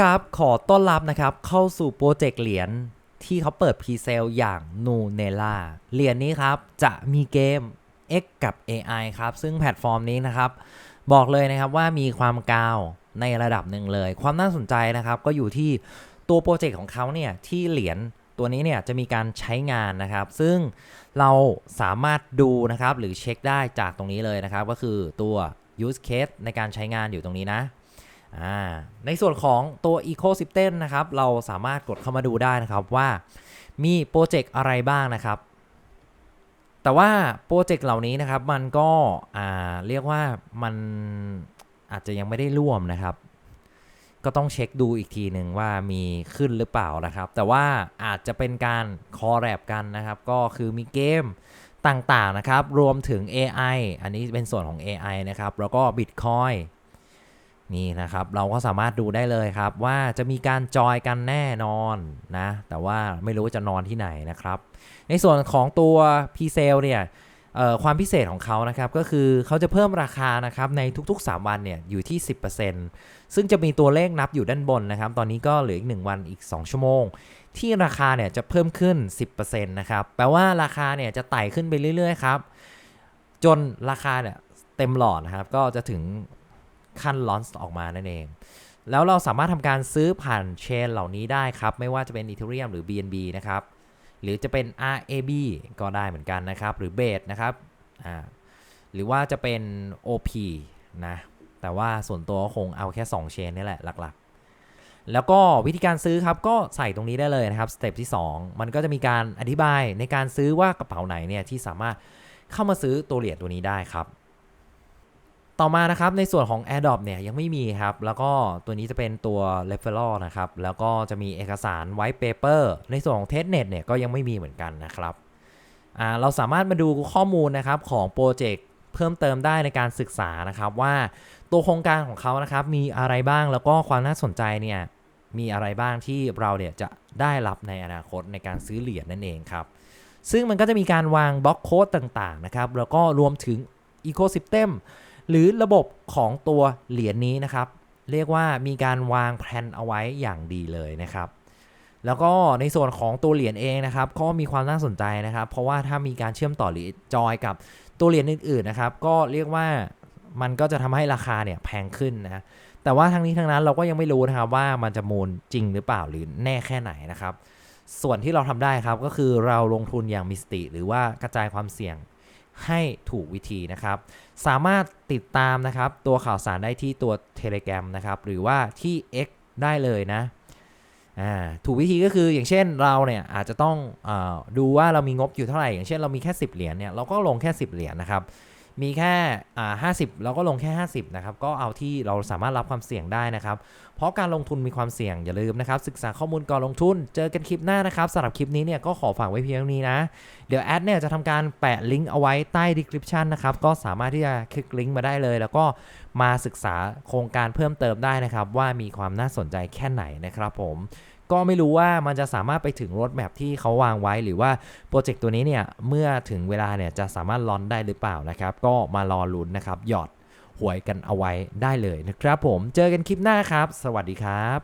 ครับขอต้อนรับนะครับเข้าสู่โปรเจกต์เหรียญที่เขาเปิดพรีเซลอย่าง n u n e l a เหรียญนี้ครับจะมีเกม X กับ AI ครับ ซึ่งแพลตฟอร์มนี้นะครับ บอกเลยนะครับว่ามีความกาวในระดับหนึ่งเลย ความน่าสนใจนะครับ ก็อยู่ที่ตัวโปรเจกต์ของเขาเนี่ย ที่เหรียญตัวนี้เนี่ย จะมีการใช้งานนะครับ ซึ่งเราสามารถดูนะครับ หรือเช็คได้จากตรงนี้เลยนะครับ ก็คือตัว use case ในการใช้งานอยู่ตรงนี้นะ ในส่วนของตัว Ecosystem นะครับ เราสามารถกดเข้ามาดูได้นะครับว่ามีโปรเจกต์อะไรบ้างนะครับ แต่ว่าโปรเจกต์เหล่านี้นะครับมันก็เรียกว่ามันอาจจะยังไม่ได้ร่วมนะครับ ก็ต้องเช็คดูอีกทีหนึ่งว่ามีขึ้นหรือเปล่านะครับ แต่ว่าอาจจะเป็นการคอแรบกันนะครับ ก็คือมีเกมต่างๆนะครับ รวมถึง AI อันนี้เป็นส่วนของ AI นะครับ แล้วก็ Bitcoin นี่นะครับเราก็สามารถดูได้เลยครับว่าจะมีการจอยกันแน่นอนนะแต่ว่าไม่รู้ว่าจะนอนที่ไหนนะครับ ในส่วนของตัว p c e l เนี่ยความพิเศษของเขานะครับก็คือเขาจะเพิ่มราคานะครับในทุกๆ 3 วันเนี่ยอยู่ที่ 10%ซึ่งจะมีตัวเลขนับอยู่ด้านบนนะครับ ตอนนี้ก็เหลืออีก 1 วันอีก 2 ชั่วโมง ที่ราคาเนี่ยจะเพิ่มขึ้น 10%นะครับแปลว่าราคาเนี่ยจะไต่ขึ้นไปเรื่อยๆครับจนราคาเนี่ยเต็มหลอดนะครับก็จะถึง ขั้นลอนส์ออกมานั่นเอง แล้วเราสามารถทำการซื้อผ่านเชนเหล่านี้ได้ครับ ไม่ว่าจะเป็น Ethereum หรือ BNB นะครับ หรือจะเป็น RAB ก็ได้เหมือนกันนะครับ หรือ b a s นะครับอ่าหรือว่าจะเป็น OP นะ แต่ว่าส่วนตัวก็คงเอาแค่2เชนนี่แหละหลักๆ แล้วก็วิธีการซื้อครับก็ใส่ตรงนี้ได้เลยนะครับสเต็ปที่ 2 มันก็จะมีการอธิบายในการซื้อว่ากระเป๋าไหนเนี่ยที่สามารถเข้ามาซื้อตัวเหรียญตัวนี้ได้ครับ ต่อมานะครับในส่วนของ AirDrop เนี่ยยังไม่มีครับ แล้วก็ตัวนี้จะเป็นตัว Referral นะครับ แล้วก็จะมีเอกสาร White Paper ในส่วนของ Testnet เนี่ยก็ยังไม่มีเหมือนกันนะครับเราสามารถมาดูข้อมูลนะครับของโปรเจกต์เพิ่มเติมได้ในการศึกษานะครับว่าตัวโครงการของเขานะครับมีอะไรบ้างแล้วก็ความน่าสนใจเนี่ยมีอะไรบ้างที่เราเนี่ยจะได้รับในอนาคตในการซื้อเหรียญนั่นเองครับ ซึ่งมันก็จะมีการวางบล็อกโค้ดต่างๆนะครับแล้วก็รวมถึง Ecosystem หรือระบบของตัวเหรียญนี้นะครับ เรียกว่ามีการวางแผนเอาไว้อย่างดีเลยนะครับ แล้วก็ในส่วนของตัวเหรียญเองนะครับ ก็มีความน่าสนใจนะครับ เพราะว่าถ้ามีการเชื่อมต่อหรือจอยกับตัวเหรียญอื่นๆนะครับ ก็เรียกว่ามันก็จะทำให้ราคาเนี่ยแพงขึ้นนะแต่ว่าทั้งนี้ทั้งนั้นเราก็ยังไม่รู้นะครับว่ามันจะมูลจริงหรือเปล่าหรือแน่แค่ไหนนะครับ ส่วนที่เราทำได้ครับก็คือเราลงทุนอย่างมีสติ หรือว่ากระจายความเสี่ยง ให้ถูกวิธีนะครับ สามารถติดตามนะครับตัวข่าวสารได้ที่ตัว Telegram นะครับ หรือว่าที่ X ได้เลยนะถูกวิธีก็คืออย่างเช่นเราเนี่ยอาจจะต้องอดูว่าเรามีงบอยู่เท่าไหร่ อย่างเช่นเรามีแค่ 10 เหรียญเนี่ยเราก็ลงแค่ 10 เหรียญนะครับ มีแค่อ่า50เราก็ลงแค่ 50นะครับก็เอาที่เราสามารถรับความเสี่ยงได้นะครับ เพราะการลงทุนมีความเสี่ยงอย่าลืมนะครับ ศึกษาข้อมูลก่อนลงทุน เจอกันคลิปหน้านะครับสำหรับคลิปนี้เนี่ยก็ขอฝากไว้เพียงเท่านี้นะ เดี๋ยวแอดเนี่ยจะทำการแปะลิงก์เอาไว้ใต้ description นะครับก็สามารถที่จะคลิกลิงก์มาได้เลย แล้วก็มาศึกษาโครงการเพิ่มเติมได้นะครับว่ามีความน่าสนใจแค่ไหนนะครับผม ก็ไม่รู้ว่ามันจะสามารถไปถึงรถแมพที่เขาวางไว้หรือว่าโปรเจกต์ตัวนี้เนี่ยเมื่อถึงเวลาเนี่ยจะสามารถลอนได้หรือเปล่านะครับ ก็มารอลุ้นนะครับหยอดหวยกันเอาไว้ได้เลยนะครับผมเจอกันคลิปหน้าครับ สวัสดีครับ